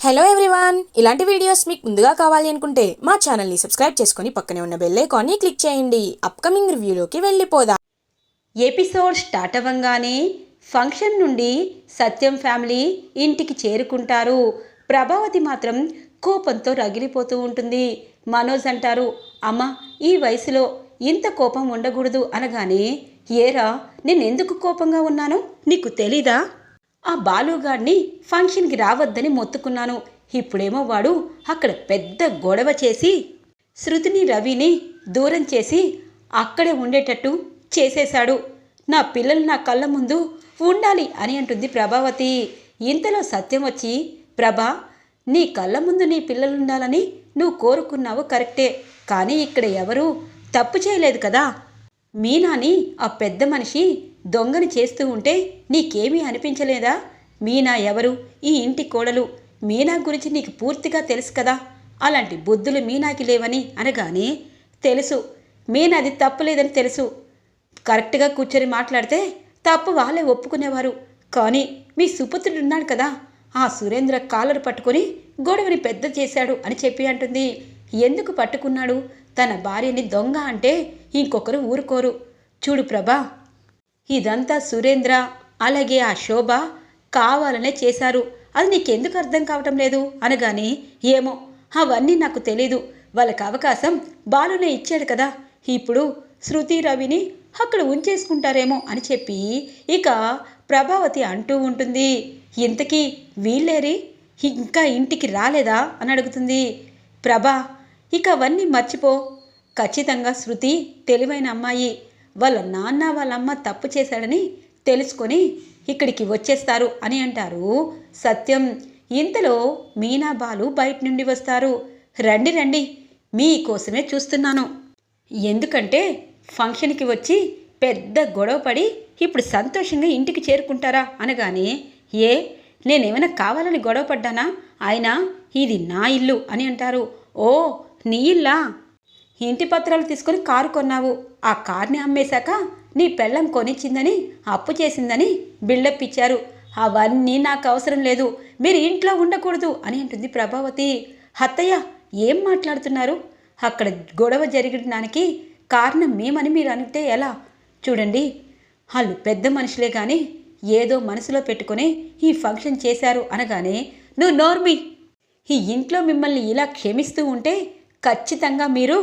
Hello everyone ఇలాంటి videos మీకు ముందుగా కావాలి అనుకుంటే మా ఛానల్ని సబ్స్క్రైబ్ చేసుకుని పక్కనే ఉన్న బెల్ ఐకాన్ని క్లిక్ చేయండి. అప్కమింగ్ రివ్యూలోకి వెళ్ళిపోదాం. ఎపిసోడ్ స్టార్ట్ అవ్వంగానే ఫంక్షన్ నుండి సత్యం ఫ్యామిలీ ఇంటికి చేరుకుంటారు. ప్రభావతి మాత్రం కోపంతో రగిలిపోతూ ఉంటుంది. మనోజ్ అంటారు అమ్మ ఈ వయసులో ఇంత కోపం ఉండకూడదు అనగానే ఏరా నేనెందుకు కోపంగా ఉన్నానో? నీకు తెలీదా? ఆ బాలుగాడిని ఫంక్షన్కి రావద్దని మొత్తుకున్నాను. ఇప్పుడేమో వాడు అక్కడ పెద్ద గొడవ చేసి శృతిని రవిని దూరం చేసి అక్కడే ఉండేటట్టు చేసేశాడు. నా పిల్లలు నా కళ్ళ ముందు ఉండాలి అని అంటుంది ప్రభావతి. ఇంతలో సత్యం వచ్చి ప్రభా నీ కళ్ళ ముందు నీ పిల్లలు ఉండాలని నువ్వు కోరుకున్నావు కరెక్టే. కానీ ఇక్కడ ఎవరూ తప్పు చేయలేదు కదా. మీనాని ఆ పెద్ద మనిషి దొంగని చేస్తూ ఉంటే నీకేమీ అనిపించలేదా? మీనా ఎవరు? ఈ ఇంటి కోడలు. మీనా గురించి నీకు పూర్తిగా తెలుసు కదా. అలాంటి బుద్ధులు మీనాకి లేవని అనగానే తెలుసు. మీనాది తప్పులేదని తెలుసు. కరెక్ట్గా కూర్చొని మాట్లాడితే తప్పు వాళ్ళే ఒప్పుకునేవారు. కానీ మీ సుపుత్రుడు ఉన్నాడు కదా. ఆ సురేంద్ర కాలరు పట్టుకొని గొడవని పెద్ద చేశాడు అని చెప్పి అంటుంది. ఎందుకు పట్టుకున్నాడు? తన భార్యని దొంగ అంటే ఇంకొకరు ఊరుకోరు. చూడు ప్రభా ఇదంతా సురేంద్ర అలాగే ఆ శోభ కావాలనే చేశారు. అది నీకెందుకు అర్థం కావటం లేదు? అనగానే ఏమో అవన్నీ నాకు తెలీదు. వాళ్ళకి అవకాశం బాలునే ఇచ్చాడు కదా. ఇప్పుడు శృతి రవిని అక్కడ ఉంచేసుకుంటారేమో అని చెప్పి ఇక ప్రభావతి అంటూ ఉంటుంది. ఇంతకీ వీళ్ళేరి? ఇంకా ఇంటికి రాలేదా? అని అడుగుతుంది. ప్రభా ఇక అవన్నీ మర్చిపో. ఖచ్చితంగా శృతి తెలివైన అమ్మాయి. వాళ్ళ నాన్న వాళ్ళమ్మ తప్పు చేశాడని తెలుసుకొని ఇక్కడికి వచ్చేస్తారు అని అంటారు. సత్యం ఇంతలో మీనా బాలు బయట నుండి వస్తారు. రండి రండి మీకోసమే చూస్తున్నాను. ఎందుకంటే ఫంక్షన్కి వచ్చి పెద్ద గొడవ పడి ఇప్పుడు సంతోషంగా ఇంటికి చేరుకుంటారా అనగానే ఏ నేనేమైనా కావాలని గొడవ పడ్డానా అయినా ఇది నా ఇల్లు అని అంటారు. ఓ నీ ఇల్లా? ఇంటి పత్రాలు తీసుకొని కారు కొన్నావు. ఆ కార్ని అమ్మేశాక నీ పెళ్ళం కొనిచ్చిందని అప్పు చేసిందని బిల్డప్ ఇచ్చారు. అవన్నీ నాకు అవసరం లేదు. మీరు ఇంట్లో ఉండకూడదు అని అంటుంది ప్రభావతి. అత్తయ్య ఏం మాట్లాడుతున్నారు? అక్కడ గొడవ జరిగడానికి కారణం మేమని మీరు అనితే ఎలా? చూడండి. వాళ్ళు పెద్ద మనుషులే కానీ ఏదో మనసులో పెట్టుకుని ఈ ఫంక్షన్ చేశారు అనగానే నువ్వు నోర్మి. ఈ ఇంట్లో మిమ్మల్ని ఇలా క్షమిస్తూ ఉంటే ఖచ్చితంగా మీరు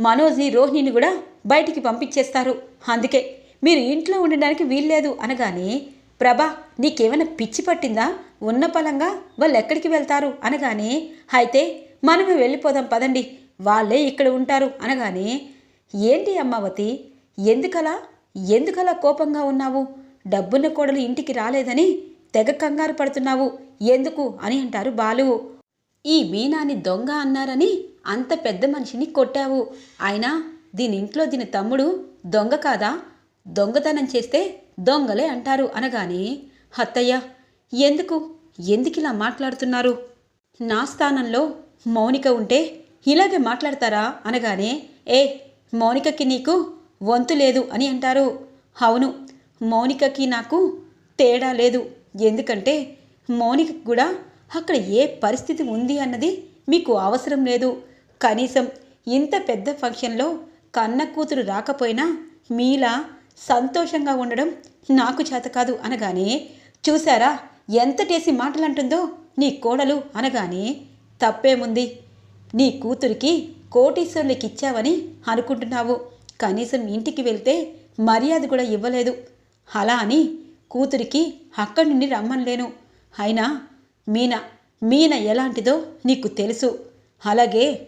మనోజ్ని రోహిణిని కూడా బయటికి పంపించేస్తారు. అందుకే మీరు ఇంట్లో ఉండడానికి వీల్లేదు అనగానే ప్రభా నీకేమైనా పిచ్చి పట్టిందా? ఉన్న పలంగా వాళ్ళు ఎక్కడికి వెళ్తారు? అనగానే అయితే మనమే వెళ్ళిపోదాం పదండి. వాళ్ళే ఇక్కడ ఉంటారు. అనగానే ఏంటి అమ్మావతి? ఎందుకలా? ఎందుకలా కోపంగా ఉన్నావు? డబ్బున్న కోడలు ఇంటికి రాలేదని తెగ కంగారు పడుతున్నావు. ఎందుకు? అని అంటారు బాలు. ఈ మీనాని దొంగ అన్నారని అంత పెద్ద మనిషిని కొట్టావు. అయినా దీని ఇంట్లో దీని తమ్ముడు దొంగ కాదా? దొంగతనం చేస్తే దొంగలే అంటారు అనగానే అత్తయ్య ఎందుకు? ఎందుకిలా మాట్లాడుతున్నారు? నా స్థానంలో మౌనిక ఉంటే ఇలాగే మాట్లాడతారా? అనగానే ఏ మౌనికకి నీకు వంతు లేదు అని అంటారు. అవును మౌనికకి నాకు తేడా లేదు. ఎందుకంటే మౌనికకి కూడా అక్కడ ఏ పరిస్థితి ఉంది అన్నది మీకు అవసరం లేదు. కనీసం ఇంత పెద్ద ఫంక్షన్లో కన్న కూతురు రాకపోయినా మీలా సంతోషంగా ఉండడం నాకు చేత కాదు అనగానే చూశారా ఎంతటేసి మాటలంటుందో నీ కోడలు అనగానే తప్పేముంది నీ కూతురికి కోటీశ్వరులకి ఇచ్చావని అనుకుంటున్నావు. కనీసం ఇంటికి వెళ్తే మర్యాద కూడా ఇవ్వలేదు. అలా అని కూతురికి అక్కడి నుండి రమ్మనలేను. అయినా మీన మీన ఎలాంటిదో నీకు తెలుసు. అలాగే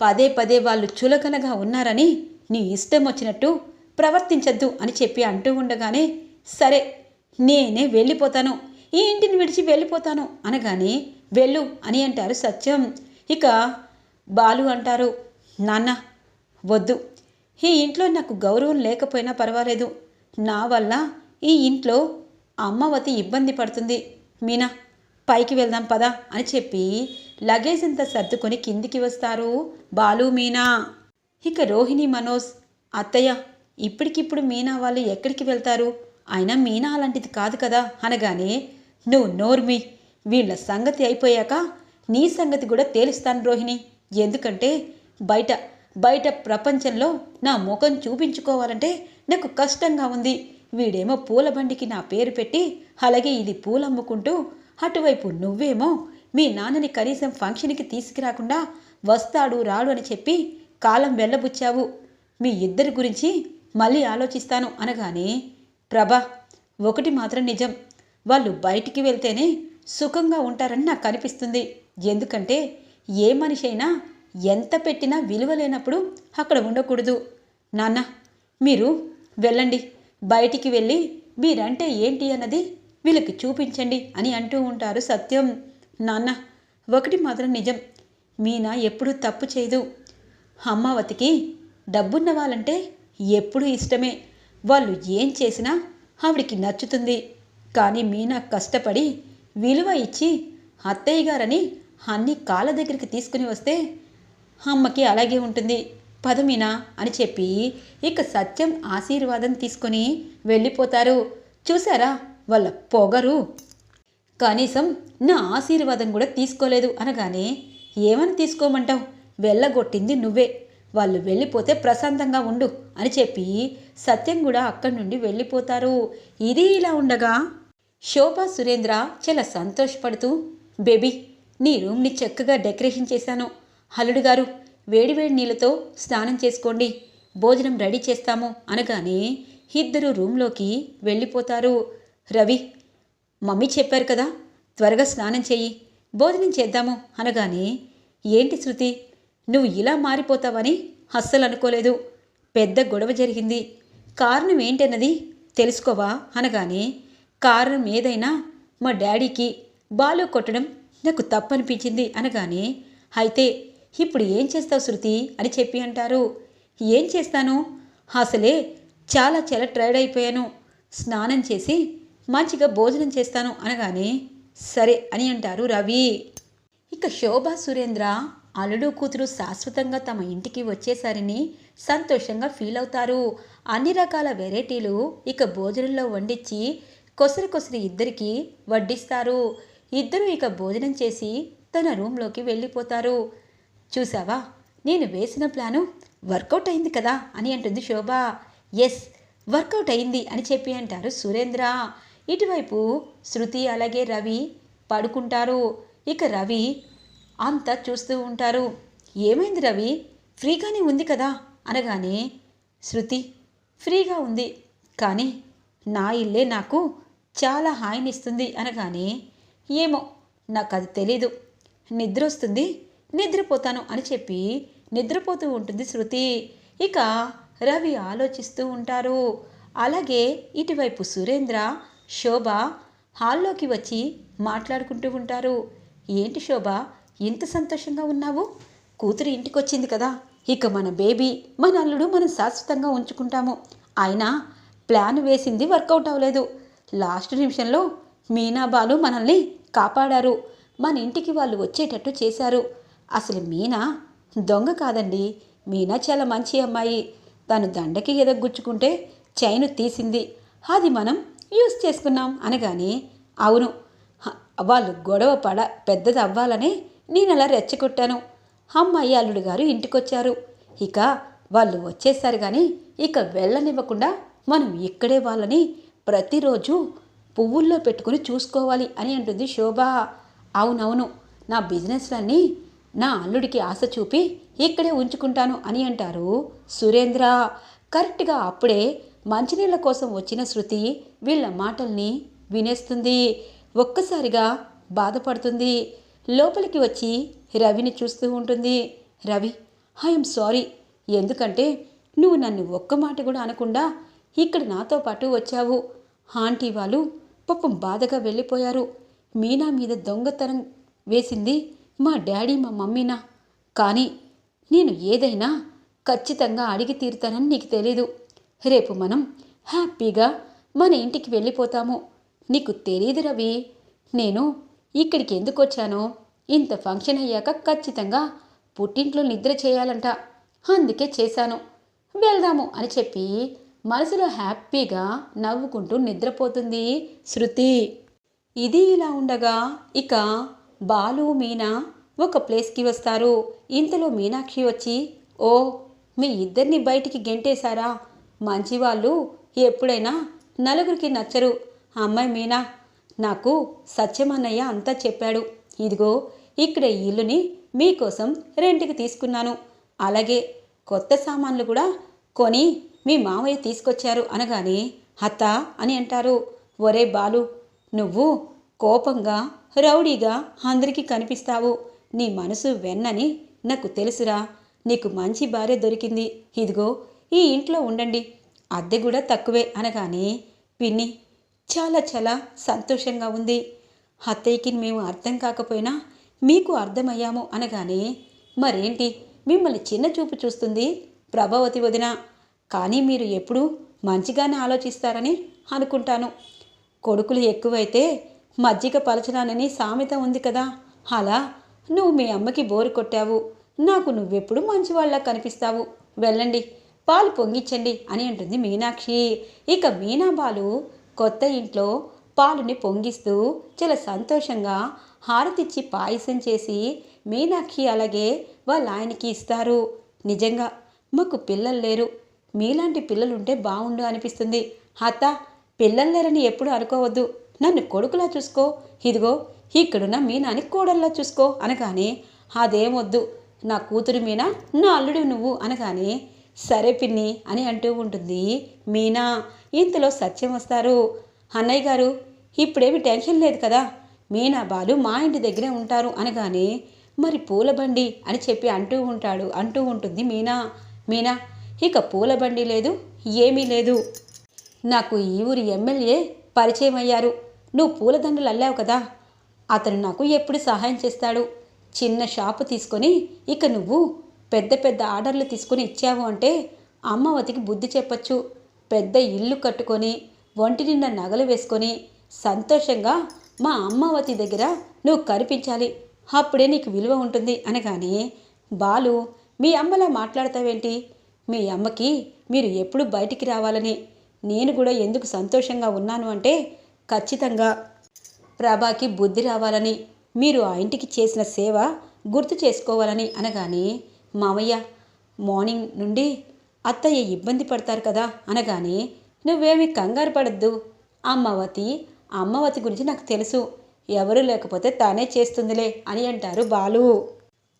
పదే పదే వాళ్ళు చులకనగా ఉన్నారని నీ ఇష్టం వచ్చినట్టు ప్రవర్తించద్దు అని చెప్పి అంటూ ఉండగానే సరే నేనే వెళ్ళిపోతాను ఈ ఇంటిని విడిచి వెళ్ళిపోతాను అనగానే వెళ్ళు అని అంటారు సత్యం. ఇక బాలు అంటారు నాన్న వద్దు. ఈ ఇంట్లో నాకు గౌరవం లేకపోయినా పర్వాలేదు. నా వల్ల ఈ ఇంట్లో అమ్మవతి ఇబ్బంది పడుతుంది. మీనా పైకి వెళ్దాం పదా అని చెప్పి లగేజ్ అంతా సర్దుకొని కిందికి వస్తారు. బాలు మీనా. ఇక రోహిణి మనోజ్ అత్తయ్య ఇప్పటికిప్పుడు మీనా వాళ్ళు ఎక్కడికి వెళ్తారు? అయినా మీనా అలాంటిది కాదు కదా అనగానే నువ్వు నోర్మి వీళ్ళ సంగతి అయిపోయాక నీ సంగతి కూడా తేలుస్తాను రోహిణి. ఎందుకంటే బయట బయట ప్రపంచంలో నా ముఖం చూపించుకోవాలంటే నాకు కష్టంగా ఉంది. వీడేమో పూల బండికి నా పేరు పెట్టి అలాగే ఇది పూలమ్ముకుంటూ అటువైపు నువ్వేమో మీ నాన్నని కనీసం ఫంక్షన్కి తీసుకురాకుండా వస్తాడు రాడు అని చెప్పి కాలం వెళ్ళబుచ్చావు. మీ ఇద్దరి గురించి మళ్ళీ ఆలోచిస్తాను అనగానే ప్రభా ఒకటి మాత్రం నిజం. వాళ్ళు బయటికి వెళ్తేనే సుఖంగా ఉంటారని నాకు అనిపిస్తుంది. ఎందుకంటే ఏ మనిషి అయినా ఎంత పెట్టినా విలువ లేనప్పుడు అక్కడ ఉండకూడదు. నాన్న మీరు వెళ్ళండి. బయటికి వెళ్ళి మీరంటే ఏంటి అన్నది వీళ్ళకి చూపించండి అని అంటూ ఉంటారు సత్యం. నాన్న ఒకటి మాత్రం నిజం. మీనా ఎప్పుడూ తప్పు చేయదు. అమ్మావతికి డబ్బున్న వాళ్ళంటే ఎప్పుడూ ఇష్టమే. వాళ్ళు ఏం చేసినా ఆవిడికి నచ్చుతుంది. కానీ మీనా కష్టపడి విలువ ఇచ్చి అత్తయ్య గారని అన్ని కాళ్ళ దగ్గరికి తీసుకుని వస్తే అమ్మకి అలాగే ఉంటుంది. పదమీనా అని చెప్పి ఇక సత్యం ఆశీర్వాదం తీసుకొని వెళ్ళిపోతారు. చూసారా వాళ్ళ పొగరు. కనీసం నా ఆశీర్వాదం కూడా తీసుకోలేదు అనగానే ఏమని తీసుకోమంటావు? వెళ్ళగొట్టింది నువ్వే. వాళ్ళు వెళ్ళిపోతే ప్రశాంతంగా ఉండు అని చెప్పి సత్యం కూడా అక్కడి నుండి వెళ్ళిపోతారు. ఇది ఇలా ఉండగా శోభా సురేంద్ర చాలా సంతోషపడుతూ బేబీ నీ రూమ్ని చక్కగా డెకరేషన్ చేశాను. హలుడు గారు వేడివేడి నీళ్ళతో స్నానం చేసుకోండి. భోజనం రెడీ చేస్తాము అనగానే ఇద్దరు రూమ్లోకి వెళ్ళిపోతారు. రవి మమ్మీ చెప్పారు కదా త్వరగా స్నానం చెయ్యి భోజనం చేద్దాము అనగానే ఏంటి శృతి నువ్వు ఇలా మారిపోతావని అస్సలు అనుకోలేదు. పెద్ద గొడవ జరిగింది. కారణం ఏంటన్నది తెలుసుకోవా అనగానే కారణం ఏదైనా మా డాడీకి బాలు కొట్టడం నాకు తప్పనిపించింది అనగానే అయితే ఇప్పుడు ఏం చేస్తావు శృతి అని చెప్పి అంటారు. ఏం చేస్తాను? అసలే చాలా చాలా టైర్డ్ అయిపోయాను. స్నానం చేసి మంచిగా భోజనం చేస్తాను అనగానే సరే అని అంటారు రవి. ఇక శోభ సురేంద్ర అల్లుడు కూతురు శాశ్వతంగా తమ ఇంటికి వచ్చేసరిని సంతోషంగా ఫీల్ అవుతారు. అన్ని రకాల వెరైటీలు ఇక భోజనంలో వండించి కొసరి కొసరి ఇద్దరికి వడ్డిస్తారు. ఇద్దరు ఇక భోజనం చేసి తన రూమ్లోకి వెళ్ళిపోతారు. చూసావా? నేను వేసిన ప్లాను వర్కౌట్ అయింది కదా అని అంటుంది శోభ. ఎస్ వర్కౌట్ అయింది అని చెప్పి అంటారు సురేంద్ర. ఇటువైపు శృతి అలాగే రవి పడుకుంటారు. ఇక రవి అంతా చూస్తూ ఉంటారు. ఏమైంది రవి? ఫ్రీగానే ఉంది కదా? అనగానే శృతి ఫ్రీగా ఉంది. కానీ నా ఇల్లే నాకు చాలా హాయినిస్తుంది. అనగానే ఏమో నాకు అది తెలీదు. నిద్ర వస్తుంది నిద్రపోతాను అని చెప్పి నిద్రపోతూ ఉంటుంది శృతి. ఇక రవి ఆలోచిస్తూ ఉంటారు. అలాగే ఇటువైపు సురేంద్ర శోభ హాల్లోకి వచ్చి మాట్లాడుకుంటూ ఉంటారు. ఏంటి శోభ ఇంత సంతోషంగా ఉన్నావు? కూతురు ఇంటికి వచ్చింది కదా ఇక మన బేబీ మన అల్లుడు మనం శాశ్వతంగా ఉంచుకుంటాము. అయినా ప్లాన్ వేసింది వర్కౌట్ అవ్వలేదు. లాస్ట్ నిమిషంలో మీనా బాలు మనల్ని కాపాడారు. మన ఇంటికి వాళ్ళు వచ్చేటట్టు చేశారు. అసలు మీనా దొంగ కాదండి. మీనా చాలా మంచి అమ్మాయి. తను దండకి ఎదగొచ్చుకుంటే చైను తీసింది. అది మనం యూస్ చేసుకున్నాం అనగానే అవును వాళ్ళు గొడవ పడ పెద్దది అవ్వాలనే నేను అలా రెచ్చగొట్టాను. అమ్మాయి అల్లుడు గారు ఇంటికొచ్చారు. ఇక వాళ్ళు వచ్చేసారు కానీ ఇక వెళ్ళనివ్వకుండా మనం ఇక్కడే వాళ్ళని ప్రతిరోజు పువ్వుల్లో పెట్టుకుని చూసుకోవాలి అని అంటుంది శోభ. అవునవును నా బిజినెస్లన్నీ నా అల్లుడికి ఆశ చూపి ఇక్కడే ఉంచుకుంటాను అని అంటారు సురేంద్ర. కరెక్ట్గా అప్పుడే మంచినీళ్ళ కోసం వచ్చిన శృతి వీళ్ళ మాటల్ని వినేస్తుంది. ఒక్కసారిగా బాధపడుతుంది. లోపలికి వచ్చి రవిని చూస్తూ ఉంటుంది. Ravi I'm sorry. ఎందుకంటే నువ్వు నన్ను ఒక్క మాట కూడా అనకుండా ఇక్కడ నాతో పాటు వచ్చావు. ఆంటీ వాళ్ళు పాపం బాధగా వెళ్ళిపోయారు. మీనా మీద దొంగతనం వేసింది మా డాడీ మా మమ్మీనా? కానీ నేను ఏదైనా ఖచ్చితంగా అడిగి తీరుతానని నీకు తెలీదు. రేపు మనం హ్యాపీగా మన ఇంటికి వెళ్ళిపోతాము. నీకు తెలియదు రవి. నేను ఇక్కడికి ఎందుకు వచ్చానో? ఇంత ఫంక్షన్ అయ్యాక ఖచ్చితంగా పుట్టింట్లో నిద్ర చేయాలంట. అందుకే చేశాను. వెళ్దాము అని చెప్పి మనసులో హ్యాపీగా నవ్వుకుంటూ నిద్రపోతుంది శృతి. ఇది ఇలా ఉండగా ఇక బాలు మీనా ఒక ప్లేస్కి వస్తారు. ఇంతలో మీనాక్షి వచ్చి ఓ మీ ఇద్దరిని బయటికి గెంటేశారా? మంచివాళ్ళు ఎప్పుడైనా నలుగురికి నచ్చరు. అమ్మాయి మీనా నాకు సత్యమన్నయ్య అంతా చెప్పాడు. ఇదిగో ఇక్కడ ఈ ఇల్లుని మీకోసం రెంట్కి తీసుకున్నాను. అలాగే కొత్త సామాన్లు కూడా కొని మీ మామయ్య తీసుకొచ్చారు అనగానే అత్త అని అంటారు. ఒరే బాలు నువ్వు కోపంగా రౌడీగా అందరికీ కనిపిస్తావు. నీ మనసు వెన్నని నాకు తెలుసురా. నీకు మంచి భార్య దొరికింది. ఇదిగో ఈ ఇంట్లో ఉండండి. అద్దె కూడా తక్కువే అనగానే పిన్ని చాలా చాలా సంతోషంగా ఉంది. అత్తయ్యకి మేము అర్థం కాకపోయినా మీకు అర్థమయ్యాము అనగానే మరేంటి మిమ్మల్ని చిన్న చూపు చూస్తుంది ప్రభావతి వదిన. కానీ మీరు ఎప్పుడూ మంచిగానే ఆలోచిస్తారని అనుకుంటాను. కొడుకులు ఎక్కువైతే మజ్జిగ పలచనానని సామెత ఉంది కదా. అలా నువ్వు మీ అమ్మకి బోరు కొట్టావు. నాకు నువ్వెప్పుడు మంచివాళ్ళ కనిపిస్తావు. వెళ్ళండి. పాలు పొంగిచ్చండి అని అంటుంది మీనాక్షి. ఇక మీనాబాలు కొత్త ఇంట్లో పాలుని పొంగిస్తూ చాలా సంతోషంగా హారతిచ్చి పాయసం చేసి మీనాక్షి అలాగే వాళ్ళ ఆయనకి ఇస్తారు. నిజంగా మాకు పిల్లలు లేరు. మీలాంటి పిల్లలుంటే బాగుండు అనిపిస్తుంది. అత్త పిల్లలు లేరని ఎప్పుడు అనుకోవద్దు. నన్ను కొడుకులా చూసుకో. ఇదిగో ఇక్కడున్న మీనాని కోడల్లా చూసుకో అనగానే అదేమొద్దు నా కూతురు మీనా? నా అల్లుడు నువ్వు. అనగానే సరే పిన్ని అని అంటూ ఉంటుంది. మీనా ఇంతలో సత్యం వస్తారు. అన్నయ్య గారు ఇప్పుడేమి టెన్షన్ లేదు కదా? మీనా బాలు మా ఇంటి దగ్గరే ఉంటారు అనగానే మరి పూల బండి అని చెప్పి అంటూ ఉంటాడు అంటూ ఉంటుంది మీనా. మీనా ఇక పూల బండి లేదు ఏమీ లేదు. నాకు ఈ ఊరి ఎమ్మెల్యే పరిచయం అయ్యారు. నువ్వు పూలదండలు అల్లావు కదా? అతను నాకు ఎప్పుడు సహాయం చేస్తాడు? చిన్న షాపు తీసుకొని ఇక నువ్వు పెద్ద పెద్ద ఆర్డర్లు తీసుకొని ఇచ్చావు అంటే అమ్మవతికి బుద్ధి చెప్పచ్చు. పెద్ద ఇల్లు కట్టుకొని ఒంటి నిండా నగలు వేసుకొని సంతోషంగా మా అమ్మవతి దగ్గర నువ్వు కనిపించాలి. అప్పుడే నీకు విలువ ఉంటుంది అనగానే బాలు మీ అమ్మలా మాట్లాడతావేంటి? మీ అమ్మకి మీరు ఎప్పుడు బయటికి రావాలని నేను కూడా ఎందుకు సంతోషంగా ఉన్నాను అంటే ఖచ్చితంగా ప్రభాకి బుద్ధి రావాలని మీరు ఆ ఇంటికి చేసిన సేవ గుర్తు చేసుకోవాలని అనగానే మామయ్య మార్నింగ్ నుండి అత్తయ్య ఇబ్బంది పడతారు కదా అనగానే నువ్వేమి కంగారు పడద్దు. అమ్మవతి అమ్మవతి గురించి నాకు తెలుసు. ఎవరు లేకపోతే తానే చేస్తుందిలే అని అంటారు బాలు.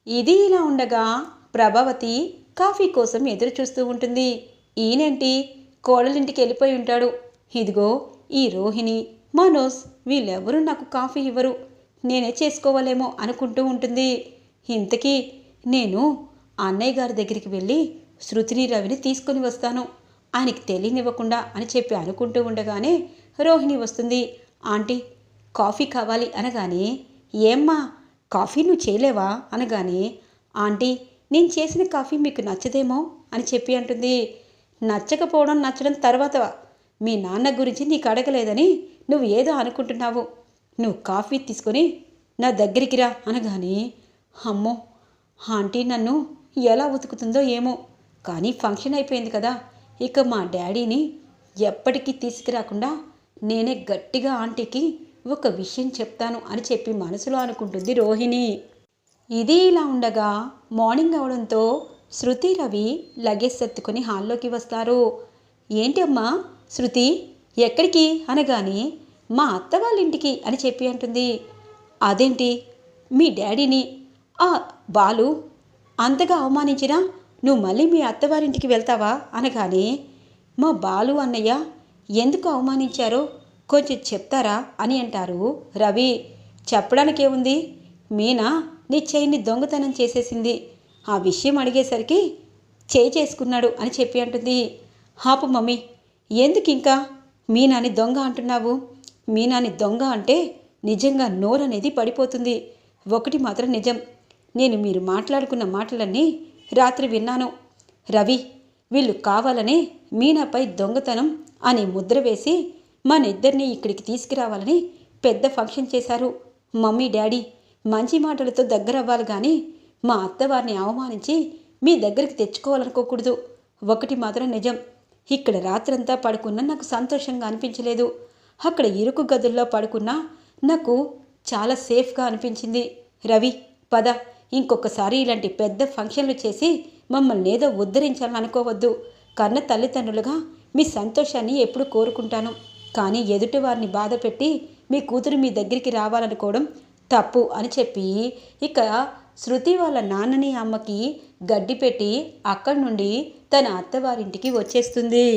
ఇది ఇలా ఉండగా ప్రభావతి కాఫీ కోసం ఎదురు చూస్తూ ఉంటుంది. ఈయనేంటి? కోడలింటికి వెళ్ళిపోయి ఉంటాడు. ఇదిగో ఈ రోహిణి మనోజ్ వీళ్ళెవరూ నాకు కాఫీ ఇవ్వరు. నేనే చేసుకోవాలేమో అనుకుంటూ ఉంటుంది. ఇంతకీ నేను అన్నయ్య గారి దగ్గరికి వెళ్ళి శృతిని రవిని తీసుకొని వస్తాను. ఆయనకి తెలియనివ్వకుండా అని చెప్పి అనుకుంటూ ఉండగానే రోహిణి వస్తుంది. ఆంటీ కాఫీ కావాలి అనగానే ఏమ్మా కాఫీ నువ్వు చేయలేవా? అనగానే ఆంటీ నేను చేసిన కాఫీ మీకు నచ్చదేమో? అని చెప్పి అంటుంది. నచ్చకపోవడం నచ్చడం తర్వాత మీ నాన్న గురించి నీకు అడగలేదని నువ్వు ఏదో అనుకుంటున్నావు. నువ్వు కాఫీ తీసుకొని నా దగ్గరికి రా అనగానే అమ్మో ఆంటీ నన్ను ఎలా ఉతుకుతుందో ఏమో. కానీ ఫంక్షన్ అయిపోయింది కదా. ఇక మా డాడీని ఎప్పటికీ తీసుకురాకుండా నేనే గట్టిగా ఆంటీకి ఒక విషయం చెప్తాను అని చెప్పి మనసులో అనుకుంటుంది రోహిణి. ఇది ఇలా ఉండగా మార్నింగ్ అవడంతో శృతి రవి లగేజ్ సర్దుకొని హాల్లోకి వస్తారు. ఏంటి అమ్మా శృతి ఎక్కడికి? అనగానే మా అత్త వాళ్ళ ఇంటికి అని చెప్పి అంటుంది. అదేంటి? మీ డాడీని? ఆ బాలు అంతగా అవమానించినా నువ్వు మళ్ళీ మీ అత్తవారింటికి వెళ్తావా? అనగానే మా బాలు అన్నయ్య ఎందుకు అవమానించారో కొంచెం చెప్తారా? అని అంటారు. రవి చెప్పడానికేముంది? మీనా నీ చెయ్యిని దొంగతనం చేసేసింది. ఆ విషయం అడిగేసరికి చేయి చేసుకున్నాడు అని చెప్పి అంటుంది. హాపు మమ్మీ ఎందుకు ఇంకా మీనాని దొంగ అంటున్నావు. మీనాని దొంగ అంటే నిజంగా నోరనేది పడిపోతుంది. ఒకటి మాత్రం నిజం. నేను మీరు మాట్లాడుకున్న మాటలన్నీ రాత్రి విన్నాను. రవి వీళ్ళు కావాలని మీనాపై దొంగతనం అని ముద్ర వేసి మన ఇద్దరిని ఇక్కడికి తీసుకురావాలని పెద్ద ఫంక్షన్ చేశారు. మమ్మీ డాడీ మంచి మాటలతో దగ్గర అవ్వాలి కానీ మా అత్తవారిని అవమానించి మీ దగ్గరికి తెచ్చుకోవాలనుకోకూడదు. ఒకటి మాత్రం నిజం. ఇక్కడ రాత్రంతా పడుకున్నా నాకు సంతోషంగా అనిపించలేదు. అక్కడ ఇరుకు గదుల్లో పడుకున్నా నాకు చాలా సేఫ్గా అనిపించింది. రవి పద. ఇంకొకసారి ఇలాంటి పెద్ద ఫంక్షన్లు చేసి మమ్మల్ని ఏదో ఉద్ధరించాలని అనుకోవద్దు కన్న తల్లిదండ్రులుగా మీ సంతోషాన్ని ఎప్పుడు కోరుకుంటాను. కానీ ఎదుటి వారిని బాధ పెట్టి మీ కూతురు మీ దగ్గరికి రావాలనుకోవడం తప్పు అని చెప్పి ఇక శృతి వాళ్ళ నాన్నని అమ్మకి గడ్డి పెట్టి అక్కడి నుండి తన అత్తవారింటికి వచ్చేస్తుంది.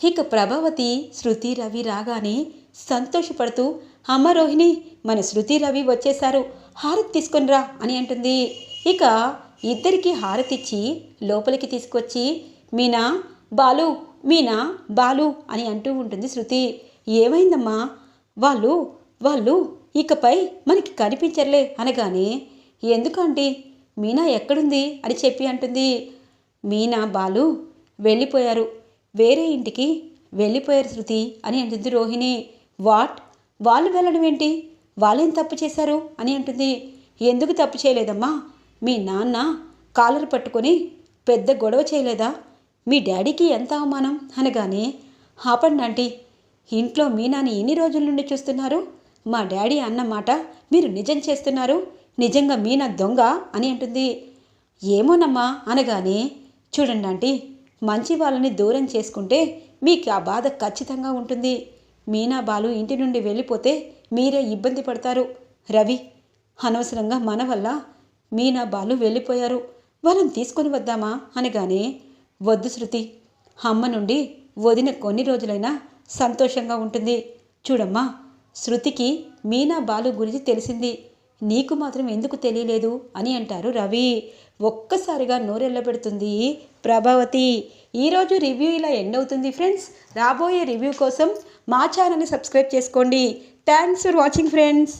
ఇక ప్రభావతి శృతి రవి రాగానే సంతోషపడుతూ అమ్మ రోహిణి మన శృతి రవి వచ్చేశారు. హారతి తీసుకొనిరా అని అంటుంది. ఇక ఇద్దరికి హారతిచ్చి లోపలికి తీసుకొచ్చి మీనా బాలు మీనా బాలు అని అంటూ ఉంటుంది శృతి. ఏమైందమ్మా? వాళ్ళు వాళ్ళు ఇకపై మనకి కనిపించర్లే అనగానే ఎందుకంటే మీనా ఎక్కడుంది? అని చెప్పి అంటుంది. మీనా బాలు వెళ్ళిపోయారు. వేరే ఇంటికి వెళ్ళిపోయారు శృతి అని అంటుంది రోహిణి. వాట్? వాళ్ళు వెళ్ళడం ఏంటి? వాళ్ళేం తప్పు చేశారు? అని అంటుంది. ఎందుకు తప్పు చేయలేదమ్మా? మీ నాన్న కాలర్ పట్టుకొని పెద్ద గొడవ చేయలేదా? మీ డాడీకి ఎంత అవమానం? అనగానే ఆపండి ఆంటీ. ఇంట్లో మీనాని ఎన్ని రోజుల నుండి చూస్తున్నారు. మా డాడీ అన్నమాట మీరు నిజం చేస్తున్నారు. నిజంగా మీనా దొంగ? అని అంటుంది. ఏమోనమ్మా అనగానే చూడండి ఆంటీ మంచి వాళ్ళని దూరం చేసుకుంటే మీకు ఆ బాధ ఖచ్చితంగా ఉంటుంది. మీనా బాలు ఇంటి నుండి వెళ్ళిపోతే మీరే ఇబ్బంది పడతారు. రవి అనవసరంగా మన వల్ల మీనా బాలు వెళ్ళిపోయారు. వాళ్ళని తీసుకొని వద్దామా? అనగానే వద్దు శృతి. అమ్మ నుండి వదిన కొన్ని రోజులైనా సంతోషంగా ఉంటుంది. చూడమ్మా శృతికి మీనా బాలు గురించి తెలిసింది. నీకు మాత్రం ఎందుకు తెలియలేదు? అని అంటారు రవి. ఒక్కసారిగా నోరెళ్ళబెడుతుంది ప్రభావతి. ఈరోజు రివ్యూ ఇలా ఎండ్ అవుతుంది ఫ్రెండ్స్. రాబోయే రివ్యూ కోసం మా ఛానల్ని సబ్స్క్రైబ్ చేసుకోండి. Thanks for watching friends